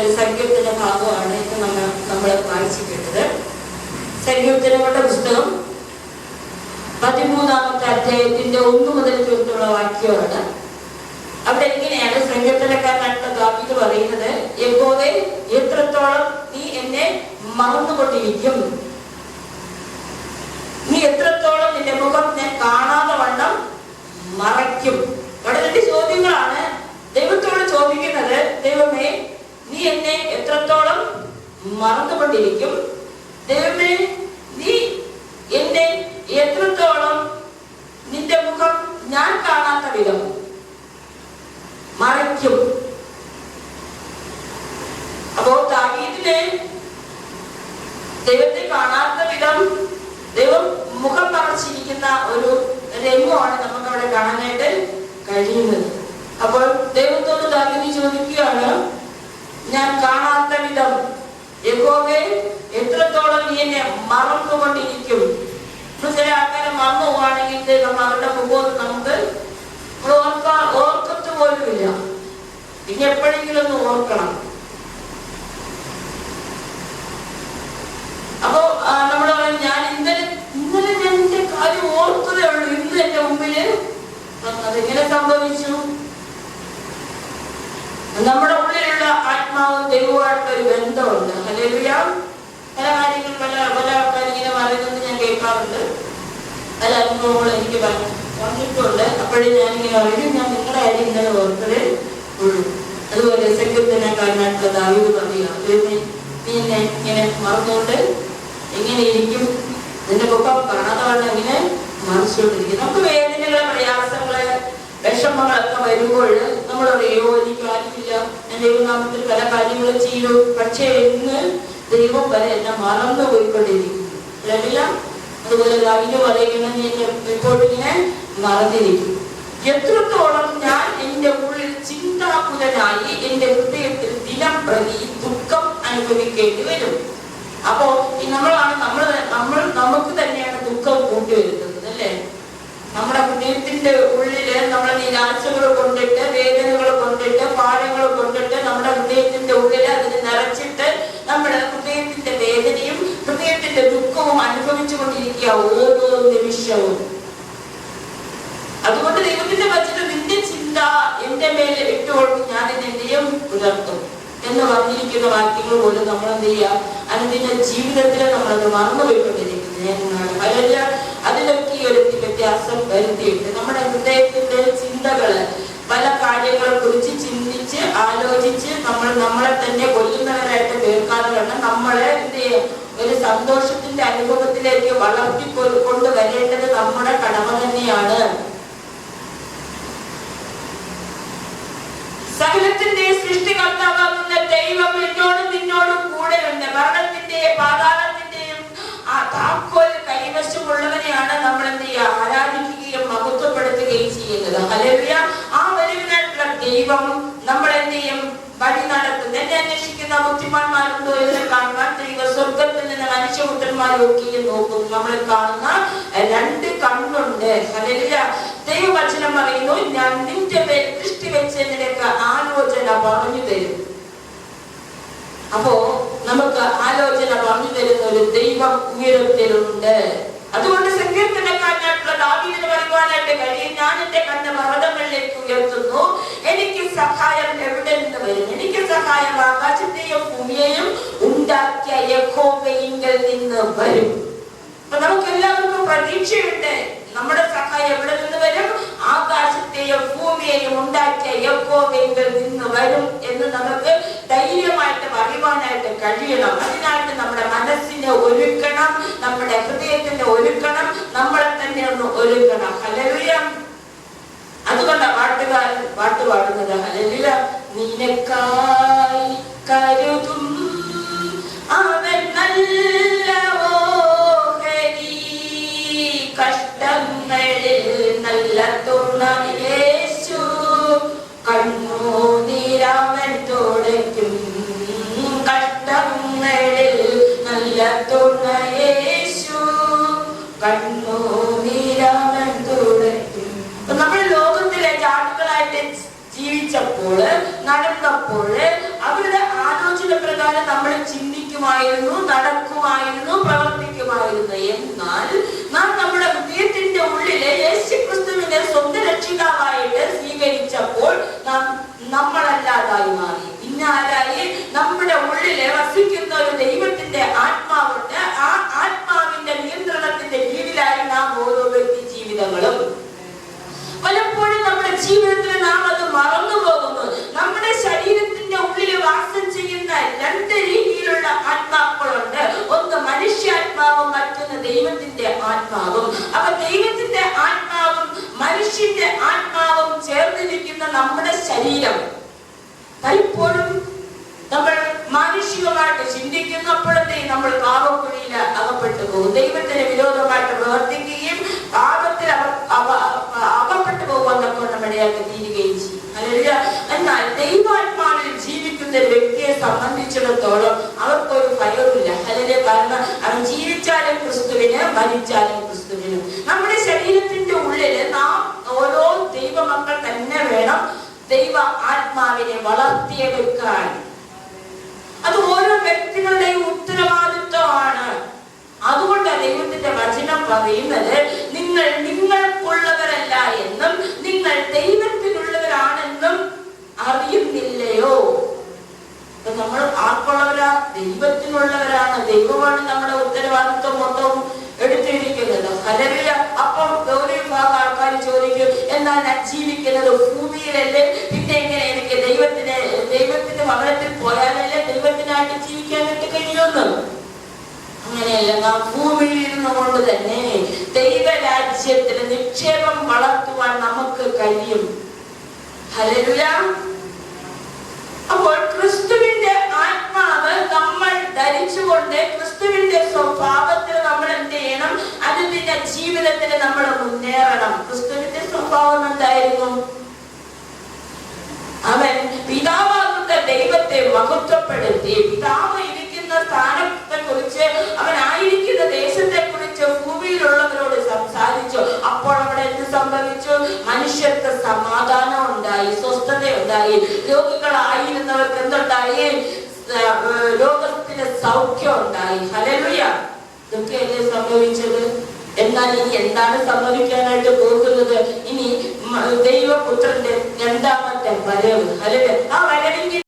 ഒരു ഭാഗമാണ് ഇന്ന് നമ്മൾ നമ്മൾ വായിച്ചു കേട്ടത് സങ്കീർത്തനങ്ങളുടെ പുസ്തകം പതിമൂന്നാമത്തെ അധ്യായത്തിന്റെ ഒന്ന് മുതൽ തീർത്തുള്ള വാക്യമാണ്. അവിടെ എങ്ങനെയാണ് സങ്കീർത്തനക്കാരനായിട്ടുള്ള ദാവീദ് പറയുന്നത് യഹോവേ എത്രത്തോളം നീ എന്നെ മറന്നുകൊണ്ടിരിക്കും നീ എത്രത്തോളം നിന്റെ മുഖം ഞാൻ കാണാതെ വണ്ണം മറയ്ക്കും അവിടെ രണ്ട് ചോദ്യങ്ങളാണ് ദൈവത്തോട് ചോദിക്കുന്നത് ദൈവമേ നീ എന്നെ എത്രത്തോളം മറന്നുകൊണ്ടിരിക്കും. ദൈവമേ നീ എന്നെ എത്രത്തോളം നിന്റെ മുഖം ഞാൻ കാണാത്ത വിധം മറയ്ക്കും. അപ്പോ താഗീതിനെ ദൈവത്തെ കാണാത്ത വിധം ദൈവം മുഖം മറച്ചിരിക്കുന്ന ഒരു രംഗമാണ് നമുക്ക് അവിടെ കാണാനായിട്ട് കഴിയുന്നത്. അപ്പോൾ ദൈവത്തോട് താഗീതി ചോദിക്കുകയാണ് ഞാൻ വിധം യഹോവേ എത്രത്തോളം നീ എന്നെ മറന്നുകൊണ്ടിരിക്കും. ചില ആൾക്കാരെ മറന്നു പോവാണെങ്കിൽ നമ്മൾ അവരുടെ മുഖം നമുക്ക് ഓർക്കാ ഓർക്കത്ത് പോലുമില്ല ഇനി എപ്പോഴെങ്കിലും ഒന്ന് ഓർക്കണം. അപ്പോ നമ്മൾ പറയും ഞാൻ ഇന്നലെ ഇന്നലെ ഞാൻ എന്റെ കാര്യം ഓർത്തതേ ഉള്ളൂ. ഇന്ന് എന്റെ മുമ്പിൽ അതെങ്ങനെ സംഭവിച്ചു? നമ്മുടെ ഉള്ളിലുള്ള ആത്മാവും ദൈവമായിട്ടുള്ള ഒരു ബന്ധമുണ്ട്. പല കാര്യങ്ങൾ പല പല ആൾക്കാർ ഇങ്ങനെ പറയുന്നത് ഞാൻ കേൾക്കാറുണ്ട്. പല അനുഭവങ്ങൾ എനിക്ക് പറഞ്ഞിട്ടുണ്ട് അപ്പോഴും ഞാനിങ്ങനെ പറയും ഞാൻ നിങ്ങളുടെ കാര്യം ഇന്നലെ ഓർത്തതേ ഉള്ളൂ. അതുപോലെ സെക്രട്ടറിനെക്കാരനായിട്ടുള്ള ദാവീദ് പറയുക ദൈവമേ, നീ എന്നെ ഇങ്ങനെ മറന്നുകൊണ്ട് എങ്ങനെ ഇരിക്കും നിന്റെ മുഖം കാണാതെ ഇങ്ങനെ മറിച്ചുകൊണ്ടിരിക്കും നമുക്ക് വേദനകളെ പ്രയാസങ്ങളെ വിഷമങ്ങളൊക്കെ വരുമ്പോൾ നമ്മൾ അറിയോ എനിക്ക് ആരുമില്ല ഞാൻ ദൈവനാമത്തിൽ പല കാര്യങ്ങളും ചെയ്തു പക്ഷേ ഇന്ന് ദൈവം വരെ എന്നെ മറന്നു പോയിക്കൊണ്ടിരിക്കും അതുപോലെ ദാവിന് പറയുന്നത് നീ എന്നെ എപ്പോഴും ഇങ്ങനെ മറന്നിരിക്കും. എത്രത്തോളം ഞാൻ എന്റെ ഉള്ളിൽ ചിന്താകുലനായി എന്റെ ഹൃദയത്തിൽ ദിനം പ്രതി ദുഃഖം അനുഭവിക്കേണ്ടി വരും. അപ്പോ നമ്മളാണ് നമ്മൾ നമ്മൾ നമുക്ക് തന്നെയാണ് ദുഃഖം കൂട്ടി വരുത്തുന്നത് അല്ലേ? നമ്മുടെ ഹൃദയത്തിന്റെ ഉള്ളിൽ നമ്മളെ നിരാശകൾ കൊണ്ടിട്ട് വേദനകൾ കൊണ്ടിട്ട് പാഠങ്ങൾ കൊണ്ടിട്ട് നമ്മുടെ ഹൃദയത്തിന്റെ ഉള്ളിൽ അതിന് നിറച്ചിട്ട് നമ്മുടെ ഹൃദയത്തിന്റെ വേദനയും ഹൃദയത്തിന്റെ ദുഃഖവും അനുഭവിച്ചു കൊണ്ടിരിക്കുക ഓരോ നിമിഷവും അതുകൊണ്ട് ദൈവത്തിന്റെ വചനം നിന്റെ ചിന്ത എന്റെ മേലെ ഇട്ടുകൊണ്ട് ഞാൻ പുലർത്തും. എന്ന് വന്നിരിക്കുന്ന വാക്യങ്ങൾ പോലും നമ്മൾ എന്ത് ചെയ്യുക അനുദിന ജീവിതത്തിൽ നമ്മളത് മറന്നുപോയിക്കൊണ്ടിരിക്കുന്നത് അതല്ല അതിലൊക്കെ ഒരു വ്യത്യാസം വരുത്തിയിട്ട് നമ്മുടെ ഹൃദയത്തിന്റെ ചിന്തകൾ പല കാര്യങ്ങളെ കുറിച്ച് ചിന്തിച്ച് ആലോചിച്ച് നമ്മൾ നമ്മളെ തന്നെ കൊല്ലുന്നവരായിട്ട് കേൾക്കാതെ വേണം നമ്മളെ എന്ത് ഒരു സന്തോഷത്തിന്റെ അനുഭവത്തിലേക്ക് വളർത്തി കൊണ്ടുവരേണ്ടത് നമ്മുടെ കടമ തന്നെയാണ്. സകലത്തിന്റെ സൃഷ്ടികർത്താവാകുന്ന ദൈവം എന്നോടും നിന്നോടും കൂടെയുണ്ട്. മരണത്തിന്റെയും പാതാളത്തിന്റെയും ആ താക്കോൽ കൈവശമുള്ളവനെയാണ് നമ്മൾ എന്ത് ചെയ്യുക ആരാധിക്കുകയും മഹത്വപ്പെടുത്തുകയും ചെയ്യുന്നത്. ഹല്ലേലൂയ. ആ വലുവിനായിട്ടുള്ള ദൈവം നമ്മൾ എന്ത് ചെയ്യും വഴി നടത്തും എന്നെ അന്വേഷിക്കുന്ന ബുദ്ധിമാന്മാരുണ്ടോ എന്ന് കാണുവാൻ ദൈവ സ്വർഗത്തിൽ നിന്ന് മനുഷ്യപുത്രന്മാരൊക്കെയും നോക്കും നമ്മൾ കാണുന്ന രണ്ട് കണ്ണുണ്ട്. ഹല്ലേലൂയ. ദൈവവചനം പറയുന്നു ഞാൻ നിന്റെ മേൽ ദൃഷ്ടി വെച്ച് നിനക്ക് ആലോചന പറഞ്ഞു തരും അപ്പോ നമുക്ക് ആലോചന പറഞ്ഞു തരുന്ന ഒരു ദൈവം ഉയരത്തിലുണ്ട്. അതുകൊണ്ട് സങ്കീർത്തനക്കാരനായിട്ടുള്ള ദാവീദിന് പറയുവാനായിട്ട് കഴിയും. ഞാൻ എന്റെ കണ്ണ് പർവതങ്ങളിലേക്ക് ഉയർത്തുന്നു. എനിക്ക് സഹായം എവിടെ നിന്ന് വരും? എനിക്ക് സഹായം ആകാശത്തെയും ഭൂമിയെയും ഉണ്ടാക്കിയ യഹോവയിങ്കൽ നിന്ന് വരും. അപ്പൊ നമുക്ക് എല്ലാവർക്കും പ്രതീക്ഷയുണ്ട്. നമ്മുടെ സഹായം എവിടെ നിന്ന് വരും? ആകാശത്തെയും ഭൂമിയെയും ഉണ്ടാക്കിയ യഹോവയിങ്കൽ നിന്ന് വരും എന്ന് നമുക്ക് ധൈര്യമായിട്ട് പറയുവാനായിട്ട് കഴിയണം. അതിനായിട്ട് നമ്മുടെ മനസ്സിനെ ഒരുക്കണം നമ്മുടെ ഹൃദയത്തിന്റെ ഒരുക്കണം നമ്മളെ തന്നെ ഒന്ന് ഒരുക്കണം. ഹല്ലേലൂയ. അതുകൊണ്ടാണ് പാട്ടുകാരൻ പാട്ട് പാടുന്നത്. ഹല്ലേലൂയ. നിനക്കായി കരുതും അവൻ നല്ല ഓഹരി കഷ്ടങ്ങളിൽ നല്ല തുണ യേശു കണ്ണുനീരാമൻ ജീവിച്ചപ്പോൾ നടന്നപ്പോൾ അവരുടെ ആലോചന പ്രകാരം നമ്മൾ ചിന്തിക്കുമായിരുന്നു നടക്കുമായിരുന്നു പ്രവർത്തിക്കുമായിരുന്നു. എന്നാൽ നാം നമ്മുടെ ഹൃദയത്തിന്റെ ഉള്ളിലെ യേശുക്രിസ്തുവിനെ സ്വന്തം രക്ഷിതാവായിട്ട് സ്വീകരിച്ചപ്പോൾ നാം നമ്മളല്ലാതായി മാറി പിന്നെ ആരായി നമ്മുടെ ഉള്ളിലെ വസിക്കുന്ന ഒരു ദൈവത്തിന്റെ ആത്മാവുണ്ട് ആ ആത്മാവിന്റെ നിയന്ത്രണത്തിന്റെ കീഴിലായി നാം ഓരോ വ്യക്തി ജീവിതങ്ങളും പലപ്പോഴും നമ്മുടെ ജീവിതത്തിൽ നാം അത് മറന്നു പോകുന്നു നമ്മുടെ ശരീരത്തിന്റെ ഉള്ളിൽ വാസം ചെയ്യുന്ന രണ്ട് രീതിയിലുള്ള ആത്മാക്കളുണ്ട് ഒന്ന് മനുഷ്യാത്മാവും മറ്റൊന്ന് ദൈവത്തിന്റെ ആത്മാവും അപ്പൊ ദൈവത്തിന്റെ ആത്മാവും മനുഷ്യന്റെ ആത്മാവും നമ്മുടെ ശരീരം. പലപ്പോഴും നമ്മൾ മാനുഷികമായിട്ട് ചിന്തിക്കുന്നപ്പോഴത്തേ നമ്മൾ പാപക്കുഴിയിൽ അകപ്പെട്ടു പോകും. ദൈവത്തിന് വിരോധമായിട്ട് പ്രവർത്തിക്കുകയും പാപത്തിൽ അകപ്പെട്ടു പോകുമെന്നൊക്കെ നമ്മളിടയാക്കി തീരുകയും ചെയ്യും. എന്നാൽ ദൈവാത്മാവിൽ ജീവിക്കുന്ന ഒരു വ്യക്തിയെ സംബന്ധിച്ചിടത്തോളം അവർക്കൊരു ഭയവുമില്ല. അല്ലെങ്കിൽ കാരണം അവൻ ജീവിച്ചാലും ക്രിസ്തുവിന് മരിച്ചാലും ക്രിസ്തുവിന്. നമ്മുടെ ശരീരത്തിന്റെ ഉള്ളിൽ നാം ഓരോ ദൈവമക്കൾ വേണം. ദൈവ ആത്മാവിനെ വളർത്തിയെടുക്കാൻ. അത് ഓരോ വ്യക്തികളുടെയും ഉത്തരവാദിത്വമാണ്. അതുകൊണ്ട് ദൈവത്തിന്റെ വചനം പറയുന്നത് നിങ്ങൾ നിങ്ങൾക്കുള്ളവരല്ല എന്നും നിങ്ങൾ ദൈവത്തിനുള്ളവരാണെന്നും അറിയുന്നില്ലയോ? നമ്മൾ ആർക്കുള്ളവരാ? ദൈവത്തിനുള്ളവരാണ്. ദൈവമാണ് നമ്മുടെ ഉത്തരവാദിത്വം മൊത്തം എടുത്തിരിക്കുന്നത്. ഹലവില അപ്പം ഒരു വിഭാഗം ആൾക്കാർ ചോദിക്കും എന്നാ ഞാൻ ജീവിക്കുന്നത് ഭൂമിയിലല്ലേ? പിന്നെ എങ്ങനെ എനിക്ക് ദൈവത്തിന് ദൈവത്തിന്റെ ഭവനത്തിൽ പോയാലല്ലേ ദൈവത്തിനായിട്ട് ജീവിക്കാനായിട്ട് കഴിയുമെന്ന് അങ്ങനെയല്ല നാം ഭൂമിയിൽ ഇരുന്നുകൊണ്ട് തന്നെ ദൈവരാജ്യത്തിന് നിക്ഷേപം വളർത്തുവാൻ നമുക്ക് കഴിയും. ഹലരുല അപ്പോൾ ക്രിസ്തുവിന്റെ ആത്മാവ് നമ്മൾ ധരിച്ചുകൊണ്ട് ക്രിസ്തുവിന്റെ സ്വഭാവത്തിൽ നമ്മൾ എന്ത് ചെയ്യണം? അതിന്റെ ജീവിതത്തിൽ നമ്മൾ മുന്നേറണം. ക്രിസ്തുവിന്റെ സ്വഭാവം എന്തായിരുന്നു? അവൻ പിതാവാകുന്ന ദൈവത്തെ മഹത്വപ്പെടുത്തി. പിതാവ് ഇരിക്കുന്ന സ്ഥാനത്തെ കുറിച്ച് അവൻ ആയിരിക്കുന്ന ദേശത്തെ കുറിച്ച് ഭൂമിയിലുള്ളവരോട് സംസാരിച്ചു. അപ്പോൾ അവിടെ എന്ത് സംഭവിച്ചു? മനുഷ്യർക്ക് സമാധാനം ഉണ്ടായി സ്വസ്ഥത ഉണ്ടായി രോഗികളായിരുന്നവർക്ക് എന്തുണ്ടായി? ഏർ, രോഗത്തിന് സൗഖ്യം ഉണ്ടായി. ഹലലുയ ഇതൊക്കെയല്ലേ സംഭവിച്ചത്. എന്നാൽ ഇനി എന്താണ് സംഭവിക്കാനായിട്ട് പോകുന്നത്? ഇനി ദൈവപുത്രന്റെ രണ്ടാമത്തെ വരവ്. അല്ലെ ആ വരവിന്റെ